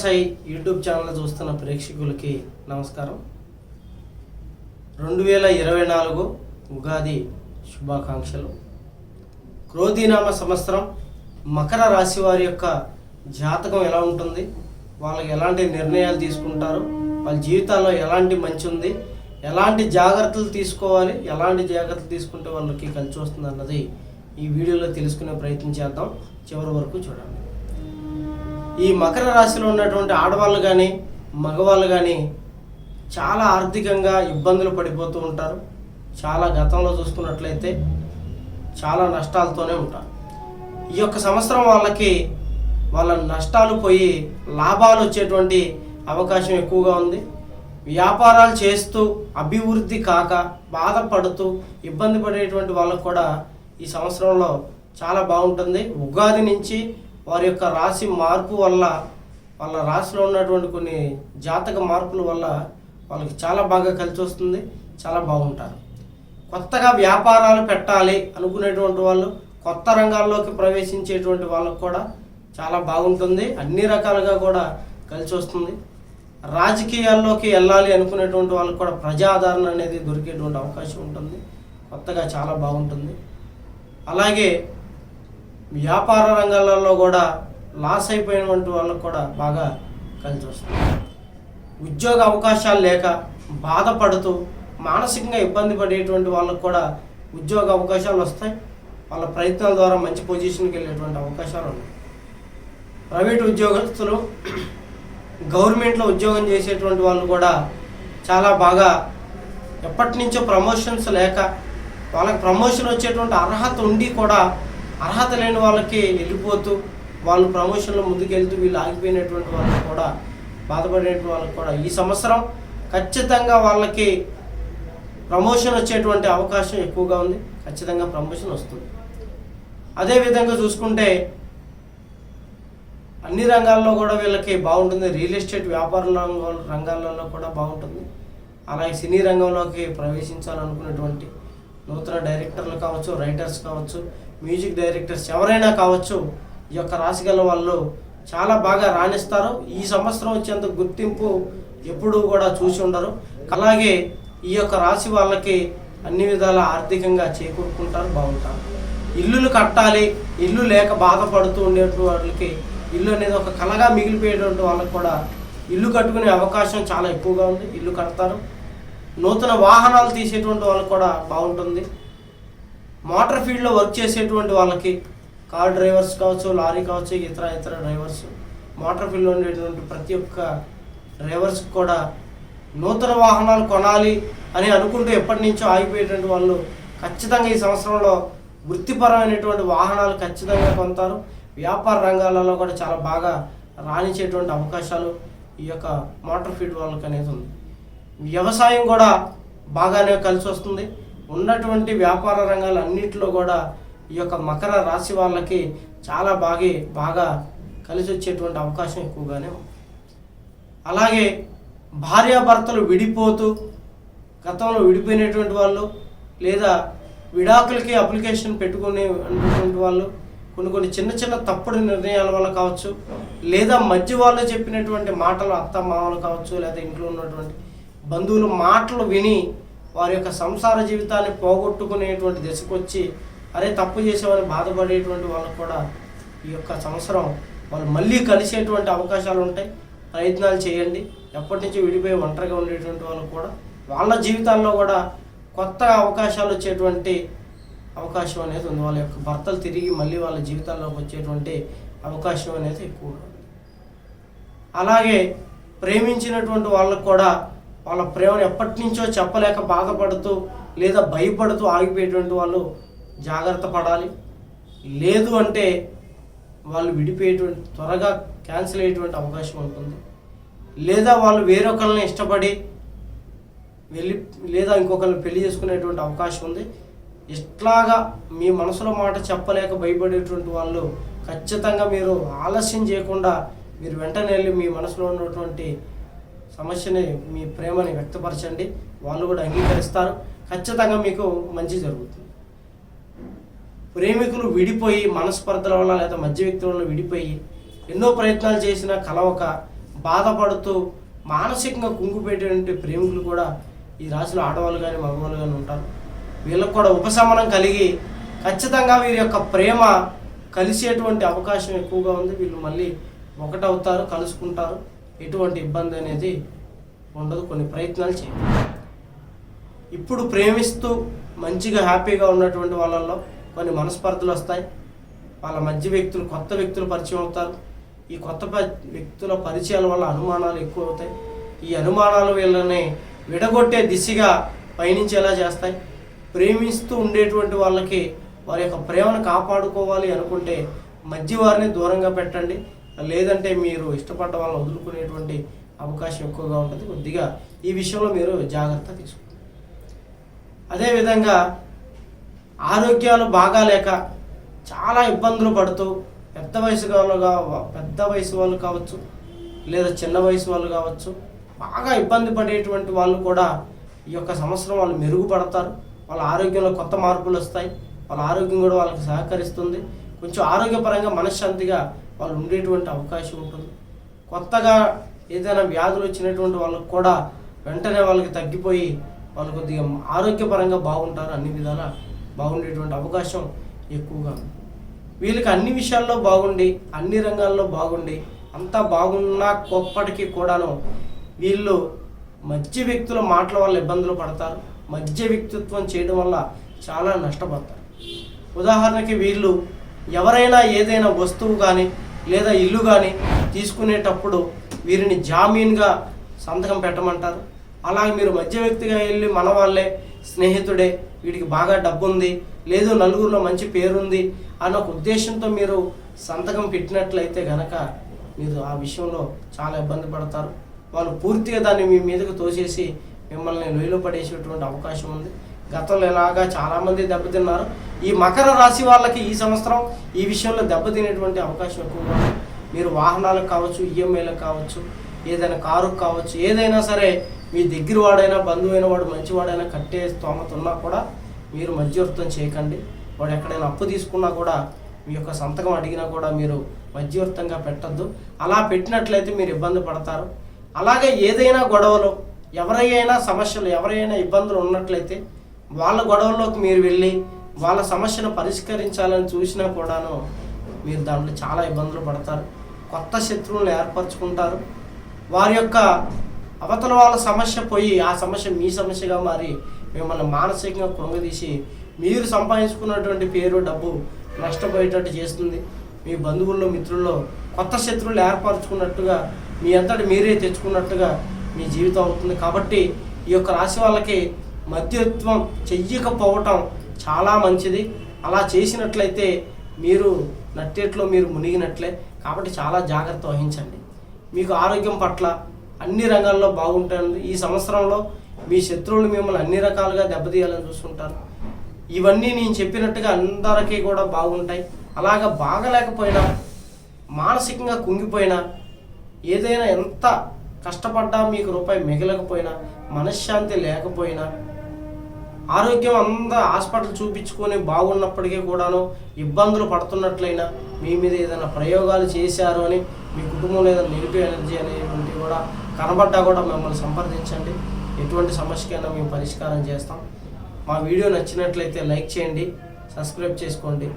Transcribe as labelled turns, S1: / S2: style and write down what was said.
S1: Sai YouTube channel చూస్తున్న ప్రేక్షకులకి నమస్కారం. రెండు వేల ఇరవై నాలుగు ఉగాది శుభాకాంక్షలు. క్రోధీనామ సంవత్సరం మకర రాశి వారి యొక్క జాతకం ఎలా ఉంటుంది? వాళ్ళకి ఎలాంటి నిర్ణయాలు తీసుకుంటారు? వాళ్ళ జీవితాల్లో ఎలాంటి మంచి ఉంది? ఎలాంటి జాగ్రత్తలు తీసుకోవాలి? ఎలాంటి జాగ్రత్తలు తీసుకుంటే వాళ్ళకి కలిసి వస్తుంది అన్నది ఈ వీడియోలో తెలుసుకునే ప్రయత్నం చేద్దాం. చివరి వరకు చూడండి. ఈ మకర రాశిలో ఉన్నటువంటి ఆడవాళ్ళు కానీ మగవాళ్ళు కానీ చాలా ఆర్థికంగా ఇబ్బందులు పడిపోతూ ఉంటారు. చాలా గతంలో చూసుకున్నట్లయితే చాలా నష్టాలతోనే ఉంటారు. ఈ యొక్క సంవత్సరం వాళ్ళకి వాళ్ళ నష్టాలు పోయి లాభాలు వచ్చేటువంటి అవకాశం ఎక్కువగా ఉంది. వ్యాపారాలు చేస్తూ అభివృద్ధి కాక బాధపడుతూ ఇబ్బంది పడేటువంటి వాళ్ళకు కూడా ఈ సంవత్సరంలో చాలా బాగుంటుంది. ఉగాది నుంచి వారి యొక్క రాశి మార్పు వల్ల వాళ్ళ రాశిలో ఉన్నటువంటి కొన్ని జాతక మార్పుల వల్ల వాళ్ళకి చాలా బాగా కలిసి వస్తుంది చాలా బాగుంటారు. కొత్తగా వ్యాపారాలు పెట్టాలి అనుకునేటువంటి వాళ్ళు కొత్త రంగాల్లోకి ప్రవేశించేటువంటి వాళ్ళకు కూడా చాలా బాగుంటుంది అన్ని రకాలుగా కూడా కలిసి వస్తుంది. రాజకీయాల్లోకి వెళ్ళాలి అనుకునేటువంటి వాళ్ళకు కూడా ప్రజాదరణ అనేది దొరికేటువంటి అవకాశం ఉంటుంది కొత్తగా చాలా బాగుంటుంది. అలాగే వ్యాపార రంగాలలో కూడా లాస్ అయిపోయినటువంటి వాళ్ళకు కూడా బాగా కలిసి వస్తుంది. ఉద్యోగ అవకాశాలు లేక బాధపడుతూ మానసికంగా ఇబ్బంది పడేటువంటి వాళ్ళకు కూడా ఉద్యోగ అవకాశాలు వస్తాయి. వాళ్ళ ప్రయత్నాల ద్వారా మంచి పొజిషన్కి వెళ్ళేటువంటి అవకాశాలు ఉన్నాయి. ప్రైవేట్ ఉద్యోగస్తులు గవర్నమెంట్లో ఉద్యోగం చేసేటువంటి వాళ్ళు కూడా చాలా బాగా ఎప్పటి నుంచో ప్రమోషన్స్ లేక వాళ్ళకి ప్రమోషన్ వచ్చేటువంటి అర్హత ఉండి కూడా అర్హత లేని వాళ్ళకి వెళ్ళిపోతూ వాళ్ళు ప్రమోషన్లో ముందుకెళ్తూ వీళ్ళు ఆగిపోయినటువంటి వాళ్ళకి కూడా బాధపడేటువంటి వాళ్ళకి కూడా ఈ సంవత్సరం ఖచ్చితంగా వాళ్ళకి ప్రమోషన్ వచ్చేటువంటి అవకాశం ఎక్కువగా ఉంది. ఖచ్చితంగా ప్రమోషన్ వస్తుంది. అదేవిధంగా చూసుకుంటే అన్ని రంగాల్లో కూడా వీళ్ళకి బాగుంటుంది. రియల్ ఎస్టేట్ వ్యాపార రంగ- రంగాలలో కూడా బాగుంటుంది. అలాగే సినీ రంగంలోకి ప్రవేశించాలనుకున్నటువంటి నూతన డైరెక్టర్లు కావచ్చు రైటర్స్ కావచ్చు మ్యూజిక్ డైరెక్టర్స్ ఎవరైనా కావచ్చు ఈ యొక్క రాశి గల వాళ్ళు చాలా బాగా రాణిస్తారు. ఈ సంవత్సరం వచ్చేంత గుర్తింపు ఎప్పుడూ కూడా చూసి ఉండరు. అలాగే ఈ యొక్క రాశి వాళ్ళకి అన్ని విధాల ఆర్థికంగా చేకూరుకుంటారు బాగుంటారు. ఇల్లులు కట్టాలి ఇల్లు లేక బాధపడుతూ ఉండేటువంటి వాళ్ళకి ఇల్లు అనేది ఒక కళగా మిగిలిపోయేటువంటి వాళ్ళకి కూడా ఇల్లు కట్టుకునే అవకాశం చాలా ఎక్కువగా ఉంది. ఇల్లు కడతారు. నూతన వాహనాలు తీసేటువంటి వాళ్ళకి కూడా బాగుంటుంది. మోటార్ ఫీల్డ్లో వర్క్ చేసేటువంటి వాళ్ళకి కార్ డ్రైవర్స్ కావచ్చు లారీ కావచ్చు ఇతర ఇతర డ్రైవర్స్ మోటార్ ఫీల్డ్లో ఉండేటువంటి ప్రతి ఒక్క డ్రైవర్స్కి కూడా నూతన వాహనాలు కొనాలి అని అనుకుంటూ ఎప్పటి నుంచో ఆగిపోయేటువంటి వాళ్ళు ఖచ్చితంగా ఈ సంవత్సరంలో వృత్తిపరమైనటువంటి వాహనాలు ఖచ్చితంగా కొంటారు వ్యాపార రంగాలలో కూడా చాలా బాగా రాణించేటువంటి అవకాశాలు ఈ యొక్క మోటార్ ఫీల్డ్ వాళ్ళకి అనేది ఉంది. వ్యవసాయం కూడా బాగానే కలిసి వస్తుంది. ఉన్నటువంటి వ్యాపార రంగాలు అన్నింటిలో కూడా ఈ యొక్క మకర రాశి వాళ్ళకి చాలా బాగా బాగా కలిసి వచ్చేటువంటి అవకాశం ఎక్కువగానే ఉంది. అలాగే భార్యాభర్తలు విడిపోతూ గతంలో విడిపోయినటువంటి వాళ్ళు లేదా విడాకులకి అప్లికేషన్ పెట్టుకునే వాళ్ళు కొన్ని కొన్ని చిన్న చిన్న తప్పుడు నిర్ణయాల వల్ల కావచ్చు లేదా మధ్య వాళ్ళు చెప్పినటువంటి మాటలు అత్త మామలు కావచ్చు లేదా ఇంట్లో ఉన్నటువంటి బంధువుల మాటలు విని వారి యొక్క సంసార జీవితాన్ని పోగొట్టుకునేటువంటి దశకు వచ్చి అరే తప్పు చేసేవారు బాధపడేటువంటి వాళ్ళకు కూడా ఈ యొక్క సంవత్సరం వాళ్ళు మళ్ళీ కలిసేటువంటి అవకాశాలు ఉంటాయి. ప్రయత్నాలు చేయండి. ఎప్పటి నుంచి విడిపోయి ఒంటరిగా ఉండేటువంటి వాళ్ళకు కూడా వాళ్ళ జీవితాల్లో కూడా కొత్త అవకాశాలు వచ్చేటువంటి అవకాశం అనేది ఉంది. వాళ్ళ యొక్క భర్తలు తిరిగి మళ్ళీ వాళ్ళ జీవితాల్లోకి వచ్చేటువంటి అవకాశం అనేది ఎక్కువగా ఉంది. అలాగే ప్రేమించినటువంటి వాళ్ళకు కూడా వాళ్ళ ప్రేమను ఎప్పటి నుంచో చెప్పలేక బాధపడుతూ లేదా భయపడుతూ ఆగిపోయేటువంటి వాళ్ళు జాగ్రత్త పడాలి. లేదు అంటే వాళ్ళు విడిపోయేటువంటి త్వరగా క్యాన్సిల్ అయ్యేటువంటి అవకాశం ఉంటుంది. లేదా వాళ్ళు వేరొకరిని ఇష్టపడి వెళ్ళి లేదా ఇంకొకరిని పెళ్ళి చేసుకునేటువంటి అవకాశం ఉంది. ఇట్లాగా మీ మనసులో మాట చెప్పలేక భయపడేటువంటి వాళ్ళు ఖచ్చితంగా మీరు ఆలస్యం చేయకుండా మీరు వెంటనే వెళ్ళి మీ మనసులో ఉన్నటువంటి సమస్యని మీ ప్రేమని వ్యక్తపరచండి. వాళ్ళు కూడా అంగీకరిస్తారు. ఖచ్చితంగా మీకు మంచి జరుగుతుంది. ప్రేమికులు విడిపోయి మనస్పర్ధల వల్ల లేదా మధ్య వ్యక్తుల వల్ల విడిపోయి ఎన్నో ప్రయత్నాలు చేసినా కలవక బాధపడుతూ మానసికంగా కుంగిపోయేటువంటి ప్రేమికులు కూడా ఈ రాశిలో ఆడవాళ్ళు కానీ మగవాళ్ళు కానీ ఉంటారు. వీళ్ళకు కూడా ఉపశమనం కలిగి ఖచ్చితంగా వీరి యొక్క ప్రేమ కలిసేటువంటి అవకాశం ఎక్కువగా ఉంది. వీళ్ళు మళ్ళీ ఒకటవుతారు కలుసుకుంటారు. ఎటువంటి ఇబ్బంది అనేది ఉండదు కొన్ని ప్రయత్నాలు చేయాలి ఇప్పుడు ప్రేమిస్తూ మంచిగా హ్యాపీగా ఉన్నటువంటి వాళ్ళల్లో కొన్ని మనస్పర్ధలు వస్తాయి. వాళ్ళ మధ్య వ్యక్తులు కొత్త వ్యక్తులు పరిచయం అవుతారు. ఈ కొత్త వ్యక్తుల పరిచయాల వల్ల అనుమానాలు ఎక్కువ అవుతాయి. ఈ అనుమానాలు వీళ్ళని విడగొట్టే దిశగా పయనించేలా చేస్తాయి. ప్రేమిస్తూ ఉండేటువంటి వాళ్ళకి వారి యొక్క ప్రేమను కాపాడుకోవాలి అనుకుంటే మధ్య వారిని దూరంగా పెట్టండి. లేదంటే మీరు ఇష్టపడ్డ వాళ్ళని వదులుకునేటువంటి అవకాశం ఎక్కువగా ఉంటుంది. కొద్దిగా ఈ విషయంలో మీరు జాగ్రత్త తీసుకోండి. అదేవిధంగా ఆరోగ్యాలు బాగాలేక చాలా ఇబ్బందులు పడుతూ పెద్ద వయసు వాళ్ళుగా పెద్ద వయసు వాళ్ళు కావచ్చు లేదా చిన్న వయసు వాళ్ళు కావచ్చు బాగా ఇబ్బంది పడేటువంటి వాళ్ళు కూడా ఈ యొక్క సంవత్సరం వాళ్ళు మెరుగుపడతారు. వాళ్ళ ఆరోగ్యంలో కొత్త మార్పులు వస్తాయి. వాళ్ళ ఆరోగ్యం కూడా వాళ్ళకి సహకరిస్తుంది. కొంచెం ఆరోగ్యపరంగా మనశ్శాంతిగా వాళ్ళు ఉండేటువంటి అవకాశం ఉంటుంది. కొత్తగా ఏదైనా వ్యాధులు వచ్చినటువంటి వాళ్ళకు కూడా వెంటనే వాళ్ళకి తగ్గిపోయి వాళ్ళు కొద్దిగా ఆరోగ్యపరంగా బాగుంటారు. అన్ని విధాలా బాగుండేటువంటి అవకాశం ఎక్కువగా ఉంది. వీళ్ళకి అన్ని విషయాల్లో బాగుండి అన్ని రంగాల్లో బాగుండి అంతా బాగున్నా గొప్పటికీ కూడాను వీళ్ళు మధ్య వ్యక్తుల మాటల వల్ల ఇబ్బందులు పడతారు. మధ్య వ్యక్తిత్వం చేయడం వల్ల చాలా నష్టపోతారు. ఉదాహరణకి వీళ్ళు ఎవరైనా ఏదైనా వస్తువు కానీ లేదా ఇల్లు కానీ తీసుకునేటప్పుడు వీరిని జామీన్గా సంతకం పెట్టమంటారు. అలాగే మీరు మధ్య వ్యక్తిగా వెళ్ళి మన వాళ్ళే స్నేహితుడే వీడికి బాగా డబ్బు ఉంది లేదు నలుగురిలో మంచి పేరుంది అన్న ఒక ఉద్దేశంతో మీరు సంతకం పెట్టినట్లయితే గనక మీరు ఆ విషయంలో చాలా ఇబ్బంది పడతారు. వాళ్ళు పూర్తిగా దాన్ని మీ మీదకు తోసేసి మిమ్మల్ని లొయ్యిలో పడేసేటువంటి అవకాశం ఉంది. గతంలో ఇలాగా చాలామంది దెబ్బతిన్నారు. ఈ మకర రాశి వాళ్ళకి ఈ సంవత్సరం ఈ విషయంలో దెబ్బతినేటువంటి అవకాశం ఎక్కువగా ఉంది. మీరు వాహనాలకు కావచ్చు ఈఎంఐలకు కావచ్చు ఏదైనా కారుకు కావచ్చు ఏదైనా సరే మీ దగ్గర వాడైనా బంధువైన వాడు మంచివాడైనా కట్టే స్తోమత ఉన్నా కూడా మీరు మధ్యవర్తం చేయకండి. వాడు ఎక్కడైనా అప్పు తీసుకున్నా కూడా మీ యొక్క సంతకం అడిగినా కూడా మీరు మధ్యవర్తంగా పెట్టద్దు. అలా పెట్టినట్లయితే మీరు ఇబ్బంది పడతారు. అలాగే ఏదైనా గొడవలు ఎవరైనా సమస్యలు ఎవరైనా ఇబ్బందులు ఉన్నట్లయితే వాళ్ళ గొడవల్లోకి మీరు వెళ్ళి వాళ్ళ సమస్యను పరిష్కరించాలని చూసినా కూడాను మీరు దాంట్లో చాలా ఇబ్బందులు పడతారు. కొత్త శత్రువులను ఏర్పరచుకుంటారు. వారి యొక్క అవతల వాళ్ళ సమస్య పోయి ఆ సమస్య మీ సమస్యగా మారి మిమ్మల్ని మానసికంగా కృంగదీసి మీరు సంపాదించుకున్నటువంటి పేరు డబ్బు నష్టపోయేటట్టు చేస్తుంది. మీ బంధువుల్లో మిత్రుల్లో కొత్త శత్రువులు ఏర్పరచుకున్నట్టుగా మీ అంతటి మీరే తెచ్చుకున్నట్టుగా మీ జీవితం అవుతుంది. కాబట్టి ఈ యొక్క రాశి వాళ్ళకి మధ్యత్వం చెయ్యకపోవటం చాలా మంచిది. అలా చేసినట్లయితే మీరు నట్టేట్లో మీరు మునిగినట్లే. కాబట్టి చాలా జాగ్రత్త వహించండి. మీకు ఆరోగ్యం పట్ల అన్ని రంగాల్లో బాగుంటుంది ఈ సంవత్సరంలో మీ శత్రువులు మిమ్మల్ని అన్ని రకాలుగా దెబ్బతీయాలని చూస్తుంటారు. ఇవన్నీ నేను చెప్పినట్టుగా అందరికీ కూడా బాగుంటాయి. అలాగ బాగలేకపోయినా మానసికంగా కుంగిపోయినా ఏదైనా ఎంత కష్టపడ్డా మీకు రూపాయి మిగలకపోయినా మనశ్శాంతి లేకపోయినా ఆరోగ్యం అంతా హాస్పిటల్ చూపించుకొని బాగున్నప్పటికీ కూడాను ఇబ్బందులు పడుతున్నట్లయినా మీ మీద ఏదైనా ప్రయోగాలు చేశారు అని మీ కుటుంబంలో ఏదైనా నెగిటివ్ ఎనర్జీ అనేటువంటి కూడా కనబడ్డా కూడా మిమ్మల్ని సంప్రదించండి. ఎటువంటి సమస్యకైనా మేము పరిష్కారం చేస్తాం. మా వీడియో నచ్చినట్లయితే లైక్ చేయండి సబ్స్క్రైబ్ చేసుకోండి.